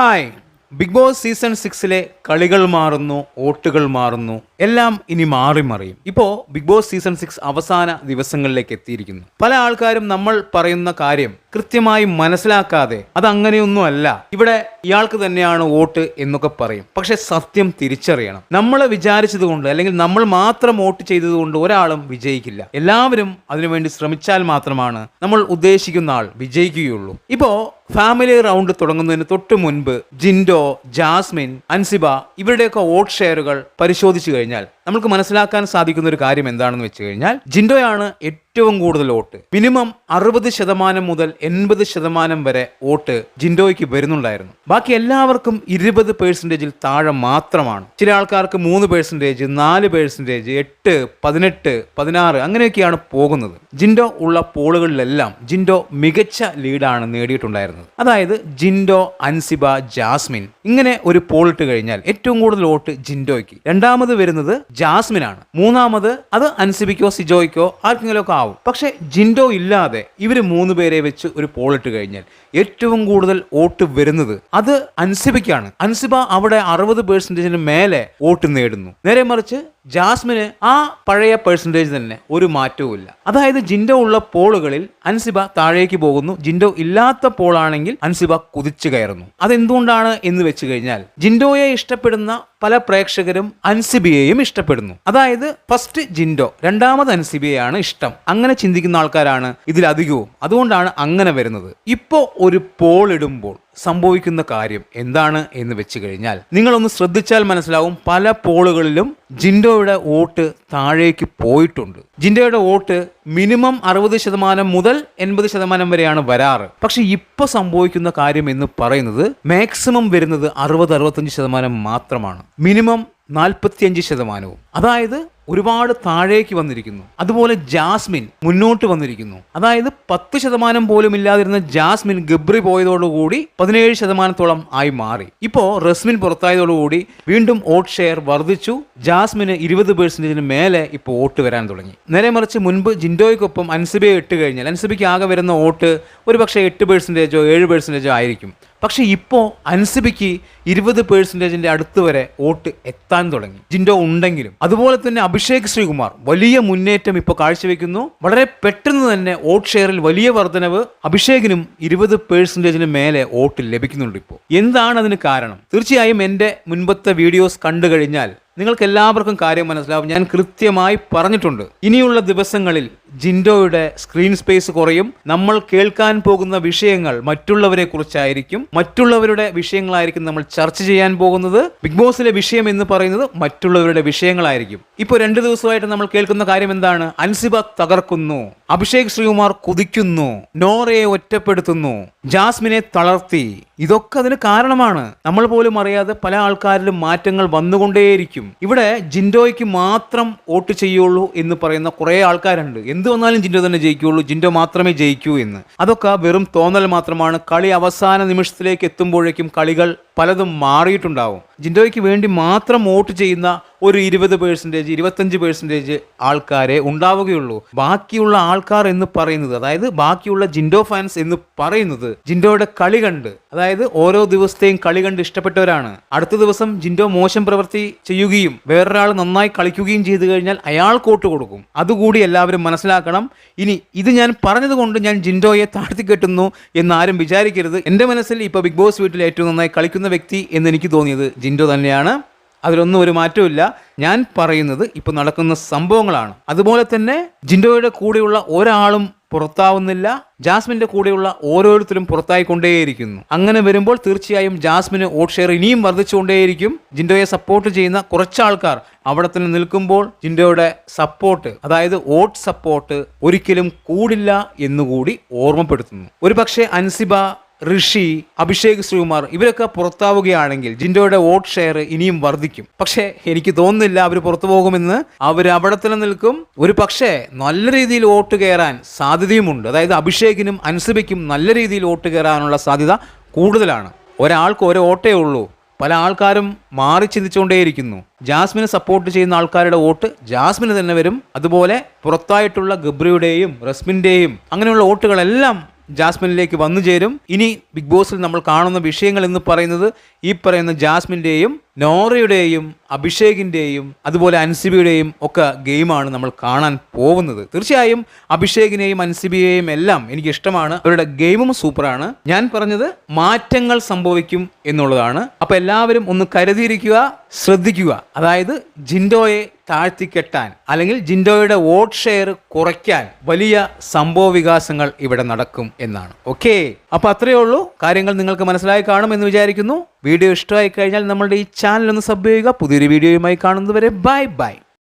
Hi. Big boss season സിക്സിലെ കളികൾ മാറുന്നു വോട്ടുകൾ മാറുന്നു എല്ലാം ഇനി മാറി മറിയും. ഇപ്പോ ബിഗ് ബോസ് സീസൺ സിക്സ് അവസാന ദിവസങ്ങളിലേക്ക് എത്തിയിരിക്കുന്നു. പല ആൾക്കാരും നമ്മൾ പറയുന്ന കാര്യം കൃത്യമായി മനസ്സിലാക്കാതെ അത് അങ്ങനെയൊന്നും അല്ല ഇവിടെ ഇയാൾക്ക് തന്നെയാണ് വോട്ട് എന്നൊക്കെ പറയും. പക്ഷെ സത്യം തിരിച്ചറിയണം. നമ്മൾ വിചാരിച്ചത് കൊണ്ട് അല്ലെങ്കിൽ നമ്മൾ മാത്രം വോട്ട് ചെയ്തത് കൊണ്ട് ഒരാളും വിജയിക്കില്ല. എല്ലാവരും അതിനുവേണ്ടി ശ്രമിച്ചാൽ മാത്രമാണ് നമ്മൾ ഉദ്ദേശിക്കുന്ന ആൾ വിജയിക്കുകയുള്ളൂ. ഇപ്പോ ഫാമിലി റൗണ്ട് തുടങ്ങുന്നതിന് തൊട്ട് മുൻപ് ജിൻഡോ ജാസ്മിൻ അൻസിബ ഇവരുടെയൊക്കെ വോട്ട് ഷെയറുകൾ പരിശോധിച്ചു കഴിഞ്ഞാൽ നമുക്ക് മനസ്സിലാക്കാൻ സാധിക്കുന്ന ഒരു കാര്യം എന്താണെന്ന് വെച്ച് കഴിഞ്ഞാൽ ജിൻഡോയാണ് ഏറ്റവും കൂടുതൽ വോട്ട്. മിനിമം അറുപത് ശതമാനം മുതൽ എൺപത് ശതമാനം വരെ വോട്ട് ജിൻഡോയ്ക്ക് വരുന്നുണ്ടായിരുന്നു. ബാക്കി എല്ലാവർക്കും ഇരുപത് പേഴ്സന്റേജിൽ താഴെ മാത്രമാണ്. ചില ആൾക്കാർക്ക് മൂന്ന് പേഴ്സന്റേജ് നാല് പേഴ്സന്റേജ് എട്ട് പതിനെട്ട് പതിനാറ് അങ്ങനെയൊക്കെയാണ് പോകുന്നത്. ജിൻഡോ ഉള്ള പോളുകളിലെല്ലാം ജിൻഡോ മികച്ച ലീഡാണ് നേടിയിട്ടുണ്ടായിരുന്നത്. അതായത് ജിൻഡോ അൻസിബ ജാസ്മിൻ ഇങ്ങനെ ഒരു പോളിട്ട് കഴിഞ്ഞാൽ ഏറ്റവും കൂടുതൽ വോട്ട് ജിൻഡോയ്ക്ക്. രണ്ടാമത് വരുന്നത് ജാസ്മിനാണ്. മൂന്നാമത് അത് അൻസിബിക്കോ സിജോയ്ക്കോ ആർക്കെങ്കിലും ഒക്കെ ആവും. പക്ഷെ ജിൻഡോ ഇല്ലാതെ ഇവർ മൂന്ന് പേരെ വെച്ച് ഒരു പോളിട്ട് കഴിഞ്ഞാൽ ഏറ്റവും കൂടുതൽ വോട്ട് വരുന്നത് അത് അൻസിബിക്കാണ്. അൻസിബ അവിടെ അറുപത് പേഴ്സന്റേജിന് മേലെ വോട്ട് നേടുന്നു. നേരെ മറിച്ച് ജാസ്മിന് ആ പഴയ പെർസെന്റേജ് തന്നെ ഒരു മാറ്റവും ഇല്ല അതായത് ജിൻഡോ ഉള്ള പോളുകളിൽ അൻസിബ താഴേക്ക് പോകുന്നു. ജിൻഡോ ഇല്ലാത്ത പോളാണെങ്കിൽ അൻസിബ കുതിച്ചു കയറുന്നു. അതെന്തുകൊണ്ടാണ് എന്ന് വെച്ച് കഴിഞ്ഞാൽ ജിൻഡോയെ ഇഷ്ടപ്പെടുന്ന പല പ്രേക്ഷകരും അൻസിബിയെയും ഇഷ്ടപ്പെടുന്നു. അതായത് ഫസ്റ്റ് ജിൻഡോ രണ്ടാമത് അൻസിബിയെയാണ് ഇഷ്ടം. അങ്ങനെ ചിന്തിക്കുന്ന ആൾക്കാരാണ് ഇതിലധികവും. അതുകൊണ്ടാണ് അങ്ങനെ വരുന്നത്. ഇപ്പോ ഒരു പോൾ ഇടുമ്പോൾ സംഭവിക്കുന്ന കാര്യം എന്താണ് എന്ന് വെച്ച് കഴിഞ്ഞാൽ നിങ്ങളൊന്ന് ശ്രദ്ധിച്ചാൽ മനസ്സിലാവും പല പോളുകളിലും ജിൻഡോയുടെ വോട്ട് താഴേക്ക് പോയിട്ടുണ്ട്. ജിൻഡോയുടെ വോട്ട് മിനിമം അറുപത് ശതമാനം മുതൽ എൺപത് ശതമാനം വരെയാണ് വരാറ്. പക്ഷെ ഇപ്പൊ സംഭവിക്കുന്ന കാര്യം എന്ന് പറയുന്നത് മാക്സിമം വരുന്നത് അറുപത് അറുപത്തഞ്ച് ശതമാനം മാത്രമാണ്. മിനിമം നാൽപ്പത്തിയഞ്ച് ശതമാനവും. അതായത് ഒരുപാട് താഴേക്ക് വന്നിരിക്കുന്നു. അതുപോലെ ജാസ്മിൻ മുന്നോട്ട് വന്നിരിക്കുന്നു. അതായത് പത്ത് ശതമാനം പോലും ഇല്ലാതിരുന്ന ജാസ്മിൻ ഗബ്രി പോയതോടുകൂടി പതിനേഴ് ശതമാനത്തോളം ആയി മാറി. ഇപ്പോ റസ്മിൻ പുറത്തായതോടുകൂടി വീണ്ടും വോട്ട് ഷെയർ വർദ്ധിച്ചു. ജാസ്മിന് ഇരുപത് പേഴ്സന്റേജിന് മേലെ ഇപ്പോൾ വോട്ട് വരാൻ തുടങ്ങി. നേരെ മറിച്ച് മുൻപ് ജിൻഡോയ്ക്കൊപ്പം അൻസിബയെ ഇട്ട് കഴിഞ്ഞാൽ അൻസിബയ്ക്ക് ആകെ വരുന്ന വോട്ട് ഒരു പക്ഷേ എട്ട് പേഴ്സന്റേജോ ഏഴ് പേഴ്സന്റേജോ ആയിരിക്കും. പക്ഷെ ഇപ്പോൾ അൻസിബിക്ക് ഇരുപത് പേഴ്സന്റേജിന്റെ അടുത്ത് വരെ വോട്ട് എത്താൻ തുടങ്ങി. ജിൻഡോ ഉണ്ടെങ്കിലും. അതുപോലെ തന്നെ അഭിഷേക് ശ്രീകുമാർ വലിയ മുന്നേറ്റം ഇപ്പോൾ കാഴ്ചവെക്കുന്നു. വളരെ പെട്ടെന്ന് തന്നെ വോട്ട് ഷെയറിൽ വലിയ വർധനവ് അഭിഷേകിനും ഇരുപത് പേഴ്സന്റേജിന് മേലെ വോട്ട് ലഭിക്കുന്നുണ്ട് ഇപ്പോൾ എന്താണ് അതിന് കാരണം? തീർച്ചയായും എന്റെ മുൻപത്തെ വീഡിയോസ് കണ്ടു കഴിഞ്ഞാൽ നിങ്ങൾക്ക് എല്ലാവർക്കും കാര്യം മനസ്സിലാവും. ഞാൻ കൃത്യമായി പറഞ്ഞിട്ടുണ്ട്. ഇനിയുള്ള ദിവസങ്ങളിൽ ജിൻഡോയുടെ സ്ക്രീൻ സ്പേസ് കുറയും. നമ്മൾ കേൾക്കാൻ പോകുന്ന വിഷയങ്ങൾ മറ്റുള്ളവരെ കുറിച്ചായിരിക്കും. മറ്റുള്ളവരുടെ വിഷയങ്ങളായിരിക്കും നമ്മൾ ചർച്ച ചെയ്യാൻ പോകുന്നത്. ബിഗ് ബോസിലെ വിഷയം എന്ന് പറയുന്നത് മറ്റുള്ളവരുടെ വിഷയങ്ങളായിരിക്കും. ഇപ്പോൾ രണ്ട് ദിവസമായിട്ട് നമ്മൾ കേൾക്കുന്ന കാര്യം എന്താണ്? അൻസിബ തകർക്കുന്നു. അഭിഷേക് ശ്രീകുമാർ കുതിക്കുന്നു. നോറയെ ഒറ്റപ്പെടുത്തുന്നു. ജാസ്മിനെ തളർത്തി. ഇതൊക്കെ അതിന് കാരണമാണ്. നമ്മൾ പോലും അറിയാതെ പല ആൾക്കാരിലും മാറ്റങ്ങൾ വന്നുകൊണ്ടേയിരിക്കും. ഇവിടെ ജിൻഡോയ്ക്ക് മാത്രം വോട്ട് ചെയ്യുള്ളൂ എന്ന് പറയുന്ന കുറേ ആൾക്കാരുണ്ട്. എന്ത് വന്നാലും ജിൻഡോ തന്നെ ജയിക്കുകയുള്ളൂ ജിൻഡോ മാത്രമേ ജയിക്കൂ എന്ന്. അതൊക്കെ വെറും തോന്നൽ മാത്രമാണ്. കളി അവസാന നിമിഷത്തിലേക്ക് എത്തുമ്പോഴേക്കും കളികൾ പലതും മാറിയിട്ടുണ്ടാവും. ജിൻഡോയ്ക്ക് വേണ്ടി മാത്രം വോട്ട് ചെയ്യുന്ന ഒരു ഇരുപത് പേഴ്സന്റേജ് ഇരുപത്തഞ്ച് പേഴ്സന്റേജ് ആൾക്കാരെ ഉണ്ടാവുകയുള്ളൂ. ബാക്കിയുള്ള ആൾക്കാർ എന്ന് പറയുന്നത് അതായത് ബാക്കിയുള്ള ജിൻഡോ ഫാൻസ് എന്ന് പറയുന്നത് ജിൻഡോയുടെ കളി കണ്ട് അതായത് ഓരോ ദിവസത്തെയും കളി കണ്ട് ഇഷ്ടപ്പെട്ടവരാണ്. അടുത്ത ദിവസം ജിൻഡോ മോശം പ്രവൃത്തി ചെയ്യുകയും വേറൊരാൾ നന്നായി കളിക്കുകയും ചെയ്തു കഴിഞ്ഞാൽ അയാൾ കോട്ട് കൊടുക്കും. അതുകൂടി എല്ലാവരും മനസ്സിലാക്കണം. ഇനി ഇത് ഞാൻ പറഞ്ഞതുകൊണ്ട് ഞാൻ ജിൻഡോയെ താഴ്ത്തിക്കെട്ടുന്നു എന്ന് ആരും വിചാരിക്കരുത്. എന്റെ മനസ്സിൽ ഇപ്പോൾ ബിഗ് ബോസ് വീട്ടിൽ ഏറ്റവും നന്നായി കളിക്കുന്ന വ്യക്തി എന്ന് എനിക്ക് തോന്നിയത് ജിൻഡോ തന്നെയാണ്. അതിലൊന്നും ഒരു മാറ്റമില്ല ഞാൻ പറയുന്നത് ഇപ്പോൾ നടക്കുന്ന സംഭവങ്ങളാണ്. അതുപോലെ തന്നെ ജിൻഡോയുടെ കൂടെയുള്ള ഒരാളും പുറത്താവുന്നില്ല. ജാസ്മിന്റെ കൂടെയുള്ള ഓരോരുത്തരും പുറത്തായിക്കൊണ്ടേയിരിക്കുന്നു. അങ്ങനെ വരുമ്പോൾ തീർച്ചയായും ജാസ്മിന് വോട്ട് ഷെയർ ഇനിയും വർദ്ധിച്ചുകൊണ്ടേയിരിക്കും. ജിൻഡോയെ സപ്പോർട്ട് ചെയ്യുന്ന കുറച്ച് ആൾക്കാർ അവിടെ തന്നെ നിൽക്കുമ്പോൾ ജിൻഡോയുടെ സപ്പോർട്ട് അതായത് വോട്ട് സപ്പോർട്ട് ഒരിക്കലും കൂടില്ല എന്നുകൂടി ഓർമ്മപ്പെടുത്തുന്നു. ഒരു പക്ഷേ അൻസിബ ഋഷി അഭിഷേക് ശ്രീകുമാർ ഇവരൊക്കെ പുറത്താവുകയാണെങ്കിൽ ജിൻഡോയുടെ വോട്ട് ഷെയർ ഇനിയും വർദ്ധിക്കും. പക്ഷേ എനിക്ക് തോന്നുന്നില്ല അവർ പുറത്തു പോകുമെന്ന്. അവർ അവിടെ തന്നെ നിൽക്കും. ഒരു പക്ഷേ നല്ല രീതിയിൽ വോട്ട് കയറാൻ സാധ്യതയുമുണ്ട്. അതായത് അഭിഷേകിനും അൻസിബയ്ക്കും നല്ല രീതിയിൽ വോട്ട് കയറാനുള്ള സാധ്യത കൂടുതലാണ്. ഒരാൾക്ക് ഒരു വോട്ടേ ഉള്ളൂ. പല ആൾക്കാരും മാറി ചിന്തിച്ചുകൊണ്ടേയിരിക്കുന്നു. ജാസ്മിനെ സപ്പോർട്ട് ചെയ്യുന്ന ആൾക്കാരുടെ വോട്ട് ജാസ്മിന് തന്നെ വരും. അതുപോലെ പുറത്തായിട്ടുള്ള ഗബ്രിയുടെയും റസ്മിന്റെയും അങ്ങനെയുള്ള വോട്ടുകളെല്ലാം ജാസ്മിനിലേക്ക് വന്നു ചേരും. ഇനി ബിഗ് ബോസിൽ നമ്മൾ കാണുന്ന വിഷയങ്ങൾ എന്ന് പറയുന്നത് ഈ പറയുന്ന ജാസ്മിന്റെയും നോറയുടെയും അഭിഷേകിന്റെയും അതുപോലെ അൻസിബിയുടെയും ഒക്കെ ഗെയിമാണ് നമ്മൾ കാണാൻ പോകുന്നത്. തീർച്ചയായും അഭിഷേകിനെയും അൻസിബിയെയും എല്ലാം എനിക്ക് ഇഷ്ടമാണ് അവരുടെ ഗെയിമും സൂപ്പറാണ്. ഞാൻ പറഞ്ഞത് മാറ്റങ്ങൾ സംഭവിക്കും എന്നുള്ളതാണ്. അപ്പോൾ എല്ലാവരും ഒന്ന് കരുതിയിരിക്കുക ശ്രദ്ധിക്കുക. അതായത് ജിൻഡോയെ താഴ്ത്തിക്കെട്ടാൻ അല്ലെങ്കിൽ ജിൻഡോയുടെ വോട്ട് ഷെയർ കുറയ്ക്കാൻ വലിയ സംഭവ വികാസങ്ങൾ ഇവിടെ നടക്കും എന്നാണ്. ഓക്കെ? അപ്പൊ അത്രയേ ഉള്ളൂ. കാര്യങ്ങൾ നിങ്ങൾക്ക് മനസ്സിലായി കാണും എന്ന് വിചാരിക്കുന്നു. വീഡിയോ ഇഷ്ടമായി കഴിഞ്ഞാൽ നമ്മളുടെ ഈ ചാനൽ ഒന്ന് സബ് ചെയ്യുക. പുതിയൊരു വീഡിയോയുമായി കാണുന്നതുവരെ ബൈ ബൈ.